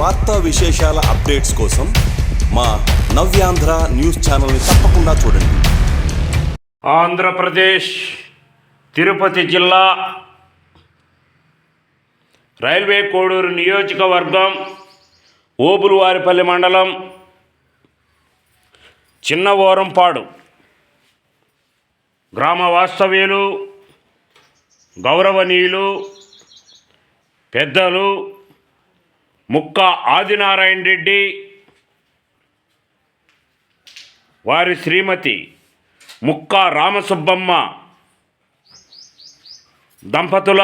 వార్తా విశేషాల అప్డేట్స్ కోసం మా నవ్యాంధ్ర న్యూస్ ఛానల్ని తప్పకుండా చూడండి. ఆంధ్రప్రదేశ్ తిరుపతి జిల్లా రైల్వే కోడూరు నియోజకవర్గం ఓబురువారిపల్లి మండలం చిన్న ఓరంపాడు గ్రామ వాస్తవ్యులు గౌరవనీయులు పెద్దలు ముక్క ఆదినారాయణ రెడ్డి వారి శ్రీమతి ముక్క రామసుబ్బమ్మ దంపతుల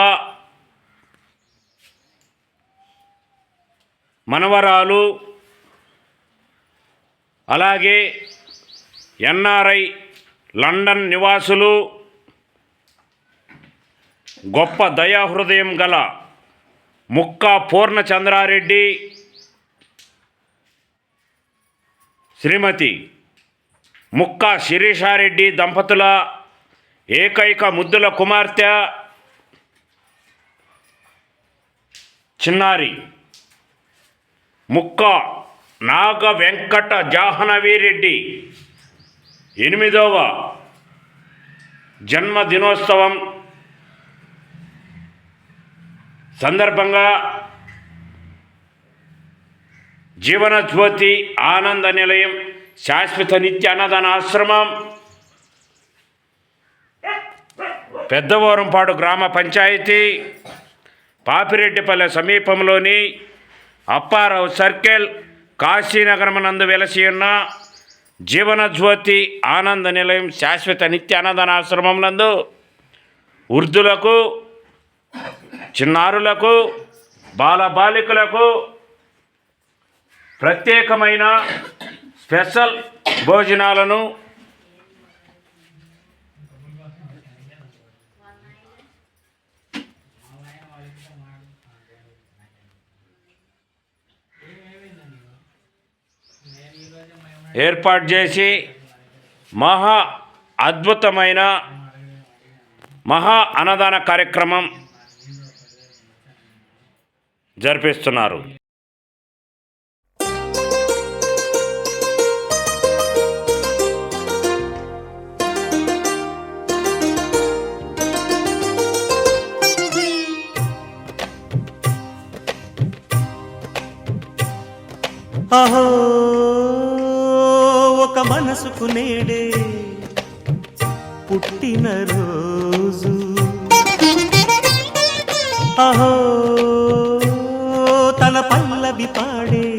మనవరాలు అలాగే ఎన్ఆర్ఐ లండన్ నివాసులు గొప్ప దయాహృదయం గల ముక్క పూర్ణచంద్రారెడ్డి శ్రీమతి ముక్క శిరీషారెడ్డి దంపతుల ఏకైక ముద్దుల కుమార్తె చిన్నారి ముక్క నాగ వెంకట జాహ్నవీరెడ్డి ఎనిమిదవ జన్మదినోత్సవం సందర్భంగా జీవనజ్యోతి ఆనంద నిలయం శాశ్వత నిత్య అన్నదాన ఆశ్రమం పెద్దవోరంపాడు గ్రామ పంచాయతీ పాపిరెడ్డిపల్లె సమీపంలోని అప్పారావు సర్కిల్ కాశీనగరం నందు వెలసి ఉన్న జీవనజ్యోతి ఆనంద నిలయం శాశ్వత నిత్య అన్నదాన ఆశ్రమం నందు వృద్ధులకు చిన్నారులకు బాలబాలికలకు ప్రత్యేకమైన స్పెషల్ భోజనాలను ఏర్పాటు చేసి మహా అద్భుతమైన మహా అన్నదాన కార్యక్రమం జరిపిస్తున్నారు. అహో ఒక మనసుకు నేడే పుట్టిన రోజు. అహో పాడే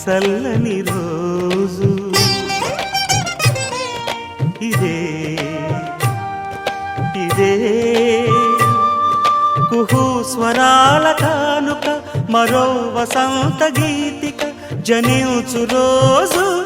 చల్లని రోజు. ఇదే ఇదే కుహు స్వరాల కానుక మరో వసంత గీతిక జనించు రోజు.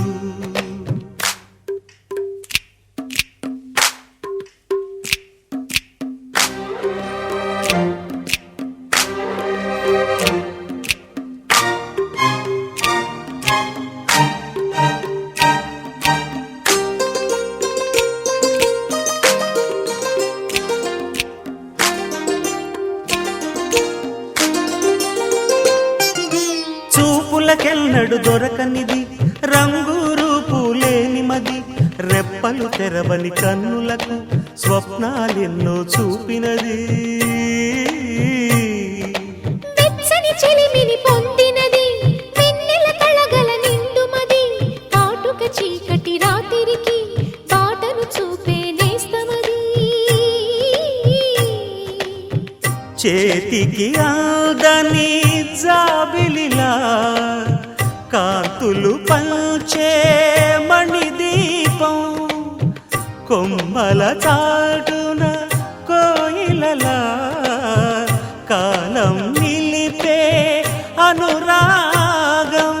దొరకనిది. రంగు రూపు మది. రెప్పలు తెరవని కన్నులకు స్వప్నాలెన్నో చూపినది. కొమ్మల చాటున కోయిలలా కాలం నిలిపే అనురాగం.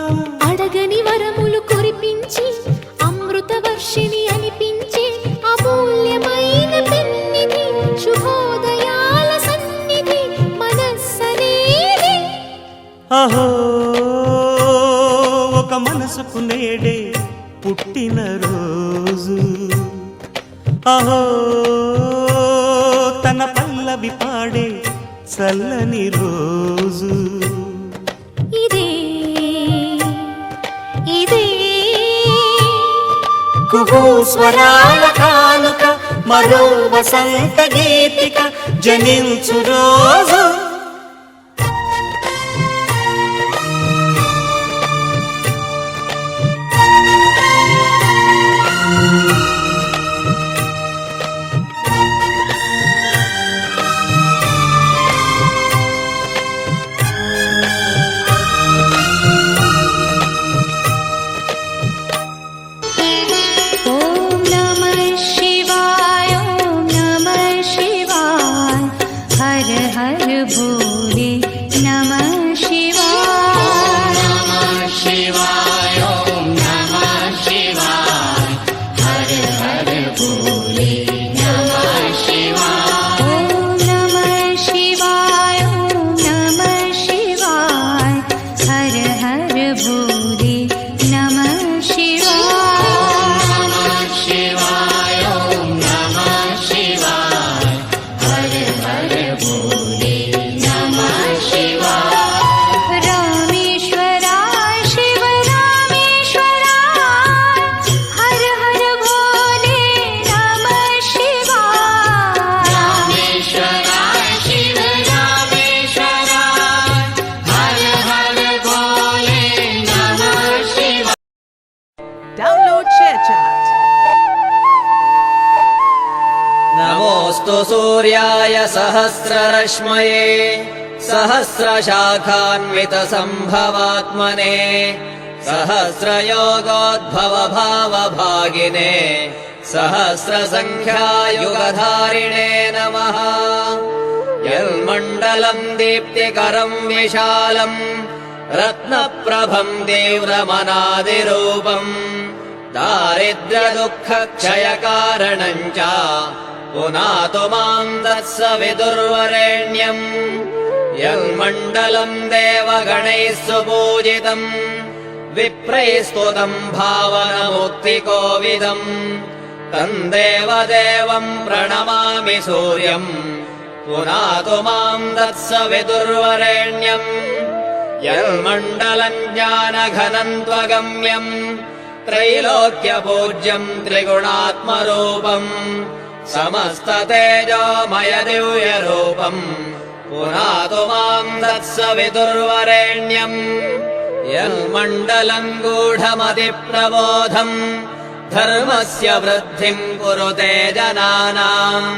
అడగని వరములు కురిపించి అమృత వర్షిణి అనిపించే అమూల్యమైన పెన్నిధి శుభోదయాల సన్నిధి మనస్సనేది. అహో ఒక మనసుకు నేడే పుట్టిన అహో తన పల్లవి పాడే చల్లని రోజు. ఇదే ఇదే కుహు స్వరాల కానుక మరో వసంత గీతిక జనించు రోజు. പോലെ नमोऽस्तु सूर्याय सहस्ररश्मये सहस्रशाखान्वितसम्भवात्मने सहस्रयोगोद्भवभावभागिने सहस्रसङ्ख्यायुगधारिणे नमः। यन्मण्डलम् दीप्तिकरम् विशालम् रत्नप्रभम् तीव्रमनादिरूपम् दारिद्र्यदुःखक्षयकारणम् च पुनातु माम् दत्स विदुर्वरेण्यम् यन्मण्डलम् देवगणैः सुपूजितम् विप्रैस्तुतम् भावनमुक्तिकोविदम् तम् देवदेवम् प्रणमामि सूर्यम् पुनातु माम् दत्स विदुर्वरेण्यम् यन्मण्डलम् ज्ञानघनम् त्वगम्यम् त्रैलोक्यपूज्यम् त्रिगुणात्मरूपम् समस्ततेजोमय दिव्यरूपम् पुनातु माम् दत्स विदुर्वरेण्यम् यन्मण्डलम् गूढमतिप्रबोधम् धर्मस्य वृद्धिम् कुरुते जनानाम्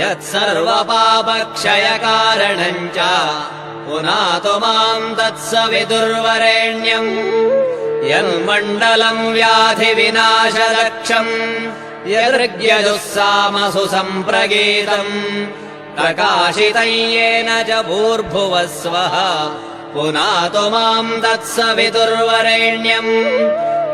यत्सर्वपापक्षयकारणम् च। पुनातु माम् तत्स विदुर्वरेण्यम् यन्मण्डलम् व्याधिविनाशलक्षम् यदृग्यजुःसामसु सम्प्रगीतम् प्रकाशितं येन च भूर्भुवः स्वः पुनातु माम् तत्सवितुर्वरेण्यम्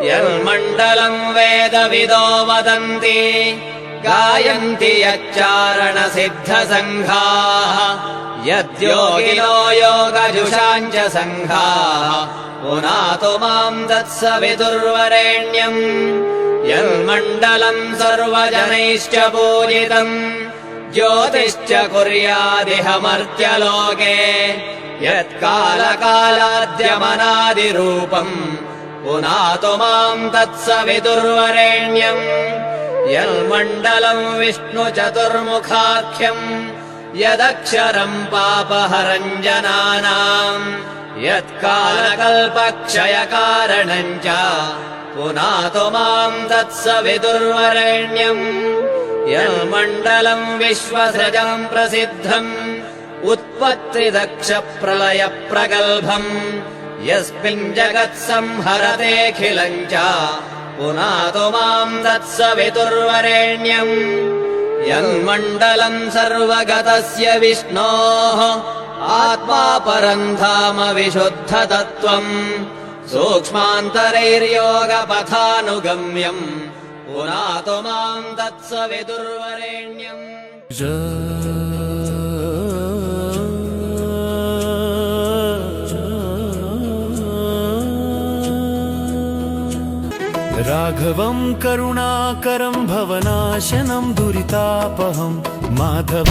यन्मण्डलम् वेदविदो वदन्ति। गायन्ति यच्चारणसिद्धसङ्घाः। यद्योगिनो योगजुषाम् च सङ्घाः। पुनातु माम् तत्सवितुर्वरेण्यम् यन्मण्डलम् सर्वजनैश्च पूजितम् ज्योतिश्च कुर्यादिह मर्त्यलोके यत्कालकालाद्यमनादिरूपम् पुनातु माम् तत्सवितुर्वरेण्यम् यन्मण्डलम् विष्णुचतुर्मुखाख्यम् यदक्षरम् पापहरम् जनानाम् यत्कालकल्पक्षयकारणम् च पुनातु माम् तत्सवितुर्वरेण्यम् यन्मण्डलम् विश्वसृजम् प्रसिद्धम् उत्पत्तिदक्षप्रलयप्रगल्भम् यस्मिन् जगत्संहरतेऽखिलम् च पुनातु माम् तत्सवितुर्वरेण्यम् यन्मण्डलम् सर्वगतस्य विष्णोः आत्मा परम् धाम विशुद्धतत्त्वम् सूक्ष्मान्तरैर्योगपथानुगम्यम् पुनातु माम् दत्स वि राघवम् करुणाकरम् भवनाशनम् दुरितापहम् माधव